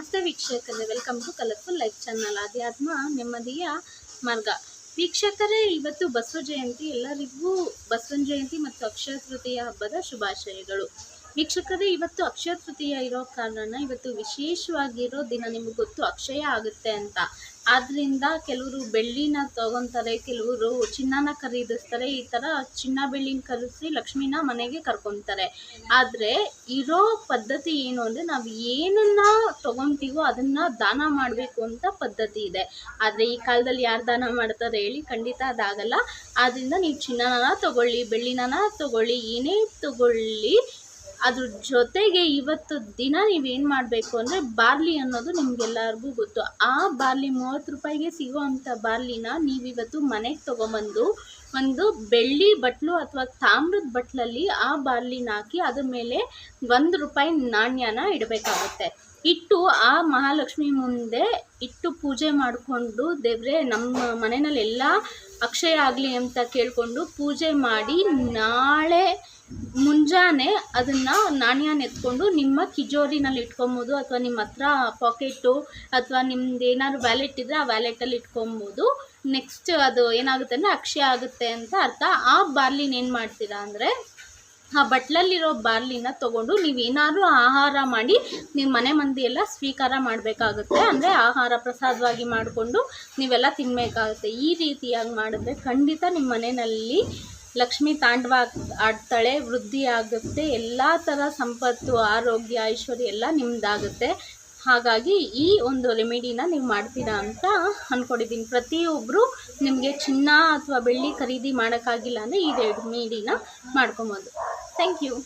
ನಮಸ್ತೆ ವೀಕ್ಷಕರೇ welcome to colourful life channel ಆಧ್ಯಾತ್ಮ ನೆಮ್ಮದಿಯ ಮಾರ್ಗ. ವೀಕ್ಷಕರೇ, ಇವತ್ತು ಬಸವ ಜಯಂತಿ, ಎಲ್ಲರಿಗೂ ಬಸವನ ಜಯಂತಿ ಮತ್ತು ಅಕ್ಷಯ ತೃತೀಯ ಹಬ್ಬದ ಶುಭಾಶಯಗಳು. ವೀಕ್ಷಕರೇ, ಇವತ್ತು ಅಕ್ಷಯ ತೃತೀಯ ಇರೋ ಕಾರಣ ಇವತ್ತು ವಿಶೇಷವಾಗಿರೋ ದಿನ ನಿಮಗೆ ಗೊತ್ತು, ಅಕ್ಷಯ ಆಗುತ್ತೆ ಅಂತ. ಆದ್ರಿಂದ ಕೆಲವರು ಬೆಳ್ಳಿನ ತಗೊಂತಾರೆ, ಕೆಲವರು ಚಿನ್ನನ ಖರೀದಿಸ್ತಾರೆ, ಈ ಥರ ಚಿನ್ನ ಬೆಳ್ಳಿನ ಕರೆಸಿ ಲಕ್ಷ್ಮಿನ ಮನೆಗೆ ಕರ್ಕೊತಾರೆ. ಆದರೆ ಇರೋ ಪದ್ಧತಿ ಏನು ಅಂದರೆ ನಾವು ಏನನ್ನ ತಗೊತೀವೋ ಅದನ್ನು ದಾನ ಮಾಡಬೇಕು ಅಂತ ಪದ್ಧತಿ ಇದೆ. ಆದರೆ ಈ ಕಾಲದಲ್ಲಿ ಯಾರು ದಾನ ಮಾಡ್ತಾರೆ ಹೇಳಿ ಖಂಡಿತ ಅದಾಗಲ್ಲ. ಆದ್ದರಿಂದ ನೀವು ಚಿನ್ನನ ತಗೊಳ್ಳಿ ಬೆಳ್ಳಿನ ತಗೊಳ್ಳಿ, ಏನೇ ತಗೊಳ್ಳಿ ಅದ್ರ ಜೊತೆಗೆ ಇವತ್ತು ದಿನ ನೀವೇನು ಮಾಡಬೇಕು ಅಂದರೆ ಬಾರ್ಲಿ ಅನ್ನೋದು ನಿಮಗೆಲ್ಲರಿಗೂ ಗೊತ್ತು. ಆ ಬಾರ್ಲಿ ಮೂವತ್ತು ರೂಪಾಯಿಗೆ ಸಿಗೋ ಅಂಥ ಬಾರ್ಲಿನ ನೀವಿವತ್ತು ಮನೆಗೆ ತೊಗೊಂಬಂದು ಒಂದು ಬೆಳ್ಳಿ ಬಟ್ಲು ಅಥವಾ ತಾಮ್ರದ ಬಟ್ಲಲ್ಲಿ ಆ ಬಾರ್ಲಿನ ಹಾಕಿ ಅದ್ರ ಮೇಲೆ ಒಂದು ರೂಪಾಯಿ ನಾಣ್ಯನ ಇಡಬೇಕಾಗುತ್ತೆ. ಇಟ್ಟು ಆ ಮಹಾಲಕ್ಷ್ಮಿ ಮುಂದೆ ಇಟ್ಟು ಪೂಜೆ ಮಾಡಿಕೊಂಡು ದೇವ್ರೆ, ನಮ್ಮ ಮನೆಯಲ್ಲಿ ಎಲ್ಲ ಅಕ್ಷಯ ಆಗಲಿ ಅಂತ ಕೇಳಿಕೊಂಡು ಪೂಜೆ ಮಾಡಿ ನಾಳೆ ಮುಂಜಾನೆ ಅದನ್ನು ನಾಣ್ಯನ ಎತ್ಕೊಂಡು ನಿಮ್ಮ ಕಿಜೋರಿನಲ್ಲಿ ಇಟ್ಕೊಬೋದು ಅಥವಾ ನಿಮ್ಮ ಹತ್ರ ಪಾಕೆಟು ಅಥವಾ ನಿಮ್ದು ಏನಾದ್ರು ವ್ಯಾಲೆಟ್ ಇದ್ರೆ ಆ ವ್ಯಾಲೆಟಲ್ಲಿ ಇಟ್ಕೊಬೋದು. ನೆಕ್ಸ್ಟ್ ಅದು ಏನಾಗುತ್ತೆ ಅಂದರೆ ಅಕ್ಷಯ ಆಗುತ್ತೆ ಅಂತ ಅರ್ಥ. ಆ ಬಾರ್ಲಿನ ಏನು ಮಾಡ್ತೀರಾ ಅಂದರೆ ಆ ಬಟ್ಲಲ್ಲಿರೋ ಬಾರ್ಲಿನ ತೊಗೊಂಡು ನೀವೇನಾದ್ರೂ ಆಹಾರ ಮಾಡಿ ನೀವು ಮನೆ ಮಂದಿ ಎಲ್ಲ ಸ್ವೀಕಾರ ಮಾಡಬೇಕಾಗುತ್ತೆ. ಅಂದರೆ ಆಹಾರ ಪ್ರಸಾದವಾಗಿ ಮಾಡಿಕೊಂಡು ನೀವೆಲ್ಲ ತಿನ್ನಬೇಕಾಗುತ್ತೆ ಈ ರೀತಿಯಾಗಿ ಮಾಡಿದ್ರೆ ಖಂಡಿತ ನಿಮ್ಮ ಮನೆಯಲ್ಲಿ ಲಕ್ಷ್ಮಿ ತಾಂಡವ ಆಡ್ತಾಳೆ ವೃದ್ಧಿ ಆಗುತ್ತೆ ಎಲ್ಲ ಥರ ಸಂಪತ್ತು, ಆರೋಗ್ಯ, ಐಶ್ವರ್ಯ ಎಲ್ಲ ನಿಮ್ಮದಾಗುತ್ತೆ ಹಾಗಾಗಿ ಈ ಒಂದು ರೆಮಿಡಿನ ನೀವು ಮಾಡ್ತೀರಾ ಅಂತ ಅಂದ್ಕೊಂಡಿದ್ದೀನಿ ಪ್ರತಿಯೊಬ್ಬರು ನಿಮಗೆ ಚಿನ್ನ ಅಥವಾ ಬೆಳ್ಳಿ ಖರೀದಿ ಮಾಡೋಕ್ಕಾಗಿಲ್ಲ ಅಂದರೆ ಈ ರೆಮಿಡಿನ ಮಾಡ್ಕೊಬೋದು. Thank you